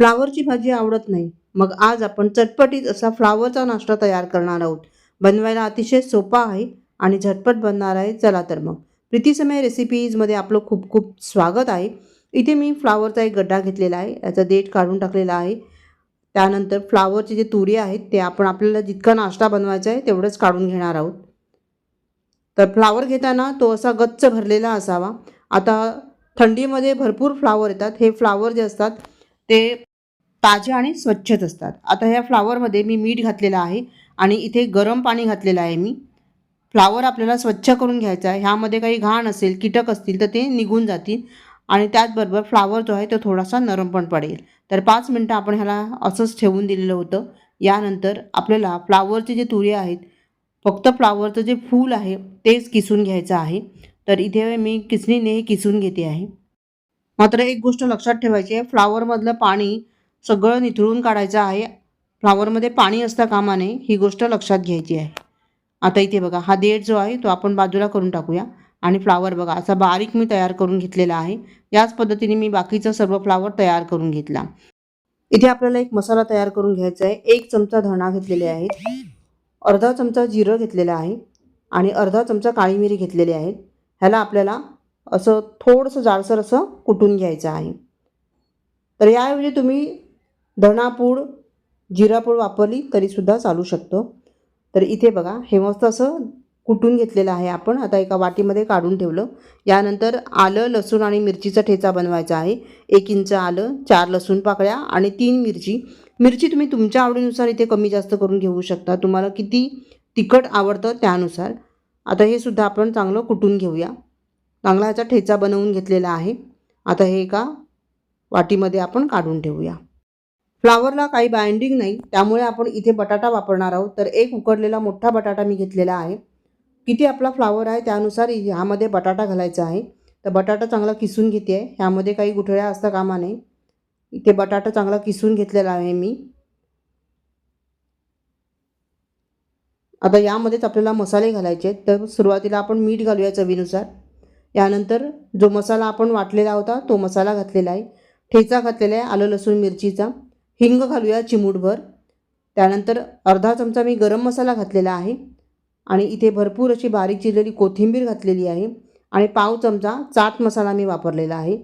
फ्लावरची भाजी आवडत नाही. मग आज आपण चटपटीत असा फ्लावरचा नाश्ता तयार करणार आहोत. बनवायला अतिशय सोपा आहे आणि झटपट बनणार आहे. चला तर मग. प्रीतीसमय रेसिपीजमध्ये आपलं खूप खूप स्वागत आहे. इथे मी फ्लावरचा एक गड्डा घेतलेला आहे. याचा देठ काढून टाकलेला आहे. त्यानंतर फ्लावरचे जे तुरी आहेत ते आपण आपल्याला जितका नाश्ता बनवायचा आहे तेवढंच काढून घेणार आहोत. तर फ्लावर घेताना तो असा गच्च भरलेला असावा. आता थंडीमध्ये भरपूर फ्लावर येतात. हे फ्लावर जे असतात ते ताजे आणि स्वच्छच असतात. आता ह्या फ्लावरमध्ये मी मीठ घातलेलं आहे आणि इथे गरम पाणी घातलेलं आहे मी. फ्लावर आपल्याला स्वच्छ करून घ्यायचा आहे. ह्यामध्ये काही घाण असेल कीटक असतील तर ते निघून जातील आणि त्याचबरोबर फ्लावर जो आहे तो थोडासा नरम पण पडेल. तर पाच मिनटं आपण ह्याला असंच ठेवून दिलेलं होतं. यानंतर आपल्याला फ्लावरचे जे तुरे आहेत फक्त फ्लावरचं जे फूल आहे तेच किसून घ्यायचं आहे. तर इथे मी किसणीने हे किसून घेते आहे. मात्र एक गोष्ट लक्षात ठेवायची आहे फ्लावरमधलं पाणी सगळं निथळून काढायचं आहे. फ्लावरमध्ये पाणी असता कामा नये ही गोष्ट लक्षात घ्यायची आहे. आता इथे बघा हा देठ जो आहे तो आपण बाजूला करून टाकूया. आणि फ्लावर बघा असा बारीक मी तयार करून घेतलेला आहे. याच पद्धतीने मी बाकीचा सर्व फ्लावर तयार करून घेतला. इथे आपल्याला एक मसाला तयार करून घ्यायचा आहे. एक चमचा धणा घेतलेले आहेत. अर्धा चमचा जिरं घेतलेलं आहे. आणि अर्धा चमचा काळी मिरी घेतलेली आहेत. ह्याला आपल्याला असं थोडंसं जाडसर असं कुटून घ्यायचं आहे. तर याऐवजी तुम्ही धणापूड जिरापूड वापरली तरीसुद्धा चालू शकतो. तर इथे बघा हे मस्त असं कुटून घेतलेलं आहे आपण. आता एका वाटीमध्ये काढून ठेवलं. यानंतर आलं लसूण आणि मिरचीचा ठेचा बनवायचा आहे. एक इंच आलं चार लसूण पाकळ्या आणि तीन मिरची. मिरची तुम्ही तुमच्या आवडीनुसार इथे कमी जास्त करून घेऊ शकता. तुम्हाला किती तिखट आवडतं त्यानुसार. आता हे सुद्धा आपण चांगलं कुटून घेऊया. चांगला ह्याचा ठेचा बनवून घेतलेला आहे. आता हे एका वाटीमध्ये आपण काढून ठेवूया. फ्लावरला काही बाइंडिंग नाही त्यामुळे आपण इथे बटाटा वापरणार आहोत. तर एक उकडलेला मोठा बटाटा मी घेतलेला आहे. किती आपला फ्लावर आहे त्यानुसार ह्यामध्ये बटाटा घालायचा आहे. तर बटाटा चांगला किसून घेते. आहे ह्यामध्ये काही गुठळ्या असता कामा नये. इथे बटाटा चांगला किसून घेतलेला आहे मी. आता यामध्येच आपल्याला मसाले घालायचे आहेत. तर सुरुवातीला आपण मीठ घालूया चवीनुसार. यानंतर जो मसाला आपण वाटलेला होता तो मसाला घातलेला आहे. ठेचा घातलेला आहे आलं लसूण मिरचीचा. हिंग घालूया चिमूटभर. त्यानंतर अर्धा चमचा मी गरम मसाला घातलेला आहे. आणि इथे भरपूर अशी बारीक चिरलेली कोथिंबीर घातलेली आहे. आणि पाव चमचा चाट मसाला मी वापरलेला आहे.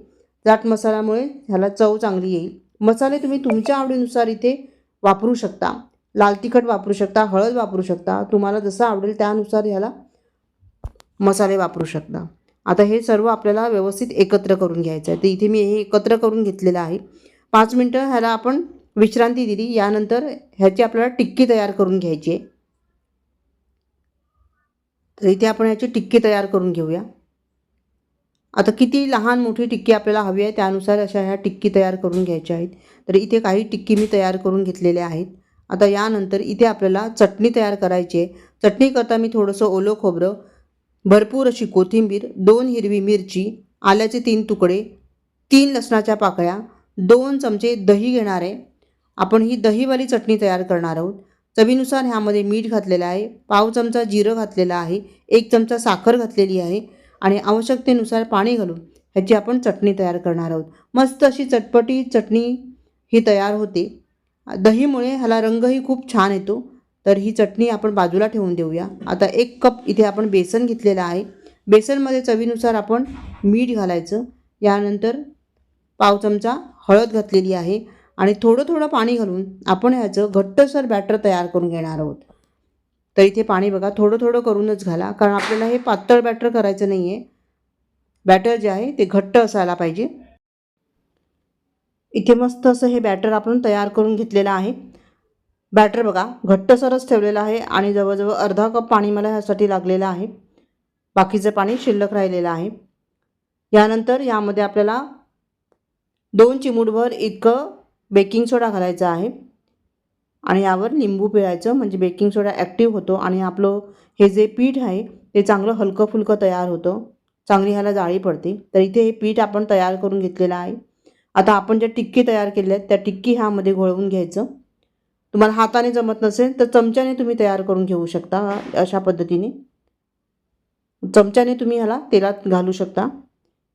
चाट मसाल्यामुळे ह्याला चव चांगली येईल. मसाले तुम्ही तुमच्या आवडीनुसार इथे वापरू शकता. लाल तिखट वापरू शकता हळद वापरू शकता. तुम्हाला जसं आवडेल त्यानुसार ह्याला मसाले वापरू शकता. आता हे सर्व आपल्याला व्यवस्थित एकत्र करून घ्यायचं आहे तर इथे मी हे एकत्र करून घेतलेलं आहे. पाच मिनटं ह्याला आपण विश्रांती दिली. यानंतर ह्याची आपल्याला टिक्की तयार करून घ्यायची आहे. तर इथे आपण ह्याची टिक्की तयार करून घेऊया. आता किती लहान मोठी टिक्की आपल्याला हवी आहे त्यानुसार अशा ह्या टिक्की तयार करून घ्यायच्या आहेत. तर इथे काही टिक्की मी तयार करून घेतलेल्या आहेत. आता यानंतर इथे आपल्याला चटणी तयार करायची आहे. चटणी करता मी थोडंसं ओलं खोबरं भरपूर अशी कोथिंबीर दोन हिरवी मिरची आल्याचे तीन तुकडे तीन लसणाच्या पाकळ्या दोन चमचे दही घेणार आहे. आपण ही दहीवाली चटणी तयार करणार आहोत. चवीनुसार ह्यामध्ये मीठ घातलेलं आहे पाव चमचा जिरं घातलेलं आहे एक चमचा साखर घातलेली आहे आणि आवश्यकतेनुसार पाणी घालून ह्याची आपण चटणी तयार करणार आहोत. मस्त अशी चटपटी चटणी ही तयार होते. दहीमुळे ह्याला रंगही खूप छान येतो. तर ही चटणी आपण बाजूला ठेवून देऊया. आता एक कप इथे आपण बेसन घेतलेलं आहे. बेसनमध्ये चवीनुसार आपण मीठ घालायचं. यानंतर पाव चमचा हळद घातलेली आहे. आणि थोडं थोडं पाणी घालून आपण ह्याचं घट्टसर बॅटर तयार करून घेणार आहोत. तर इथे पाणी बघा थोडं थोडं करूनच घाला कारण आपल्याला हे पातळ बॅटर करायचं नाही आहे बॅटर जे आहे ते घट्ट असायला पाहिजे. इथे मस्त असं हे बॅटर आपण तयार करून घेतलेलं आहे. बॅटर बघा घट्टसरच ठेवलेलं आहे आणि जवळजवळ अर्धा कप पाणी मला ह्यासाठी लागलेलं आहे. बाकीचं पाणी शिल्लक राहिलेलं आहे. यानंतर यामध्ये आपल्याला दोन चिमूटभर इतकं बेकिंग सोडा घालायचा आहे. आणि यावर लिंबू पिळायचं म्हणजे बेकिंग सोडा ॲक्टिव्ह होतो. आणि आपलं हे जे पीठ आहे ते चांगलं हलकं फुलकं तयार होतं. चांगली ह्याला जाळी पडते. तर इथे हे पीठ आपण तयार करून घेतलेलं आहे. आता आपण ज्या टिक्की तयार केल्या आहेत त्या टिक्की ह्यामध्ये घोळवून घ्यायचं. तुम्हाला हाताने जमत नसेल तर चमच्याने तुम्ही तयार करून घेऊ शकता अशा पद्धतीने. चमच्याने तुम्ही ह्याला तेलात घालू शकता.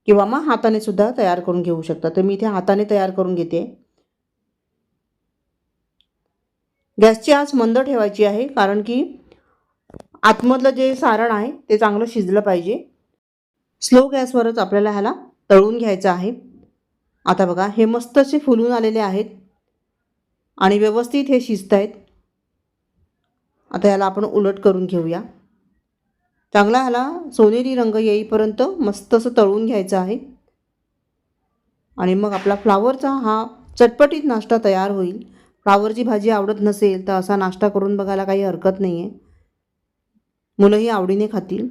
किंवा मग हाताने सुद्धा तयार करून घेऊ शकता. तर मी इथे हाताने तयार करून घेते. गॅसची आच मंद ठेवायची आहे कारण की आतमधलं जे सारण आहे ते चांगलं शिजलं पाहिजे. स्लो गॅसवरच आपल्याला ह्याला तळून घ्यायचं आहे. आता बघा हे मस्त असे फुलून आलेले आहेत आणि व्यवस्थित हे शिजत आहेत आता ह्याला आपण उलट करून घेऊया. चांगला ह्याला सोनेरी रंग येईपर्यंत मस्त असं तळून घ्यायचं आहे. आणि मग आपला फ्लावरचा हा चटपटीत नाश्ता तयार होईल. फ्लावरची भाजी आवडत नसेल तर असा नाश्ता करून बघायला काही हरकत नाही आहे मुलंही आवडीने खातील.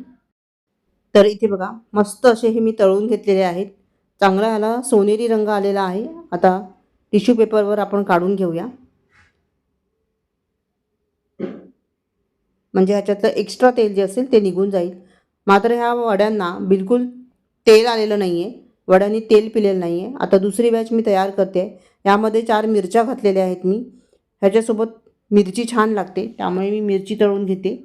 तर इथे बघा मस्त असे हे मी तळून घेतलेले आहेत. चांगला ह्याला सोनेरी रंग आलेला आहे. आता टिश्यू पेपरवर आपण काढून घेऊया. म्हणजे ह्याच्यातलं एक्स्ट्रा तेल जे असेल ते निघून जाईल. मात्र ह्या वड्यांना बिलकुल तेल आलेलं नाही आहे वड्यांनी तेल पिलेलं नाही आहे आता दुसरी बॅच मी तयार करते. यामध्ये चार मिरच्या घातलेल्या आहेत मी. ह्याच्यासोबत मिरची छान लागते. त्यामुळे मी मिरची तळून घेते.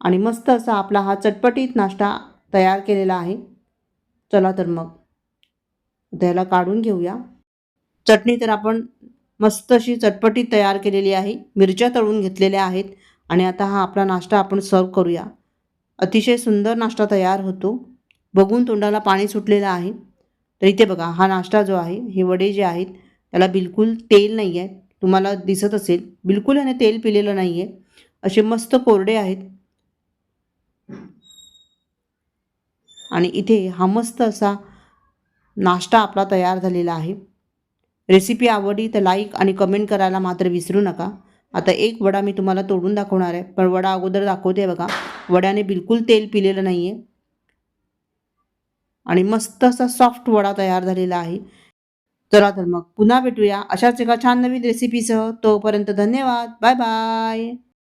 आणि मस्त असा आपला हा चटपटीत नाश्ता तयार केलेला आहे. चला तर मग त्याला काढून घेऊया. चटणी तर आपण मस्त अशी चटपटीत तयार केलेली आहे. मिरच्या तळून घेतलेल्या आहेत. आणि आता हा आपला नाश्ता आपण सर्व करूया. अतिशय सुंदर नाश्ता तयार होतो. बघून तोंडाला पाणी सुटलेलं आहे. तर इथे बघा हा नाश्ता जो आहे हे वडे जे आहेत त्याला बिलकुल तेल नाही आहे तुम्हाला दिसत असेल बिलकुल ह्याने तेल पिलेलं नाही आहे असे मस्त कोरडे आहेत. आणि इथे हा मस्त असा नाश्ता आपला तयार झालेला आहे. रेसिपी आवडली तर लाईक आणि कमेंट करायला मात्र विसरू नका. आता एक वडा मी तुम्हाला तोडून दाखवणार आहे. पण वडा अगोदर दाखवते बघा. वड्याने बिलकुल तेल पिलेलं नाही आहे आणि मस्त असा सॉफ्ट वडा तयार झालेला आहे. चला तर मग पुन्हा भेटूया. अशाच एका छान नवीन रेसिपीसह तोपर्यंत धन्यवाद. Bye bye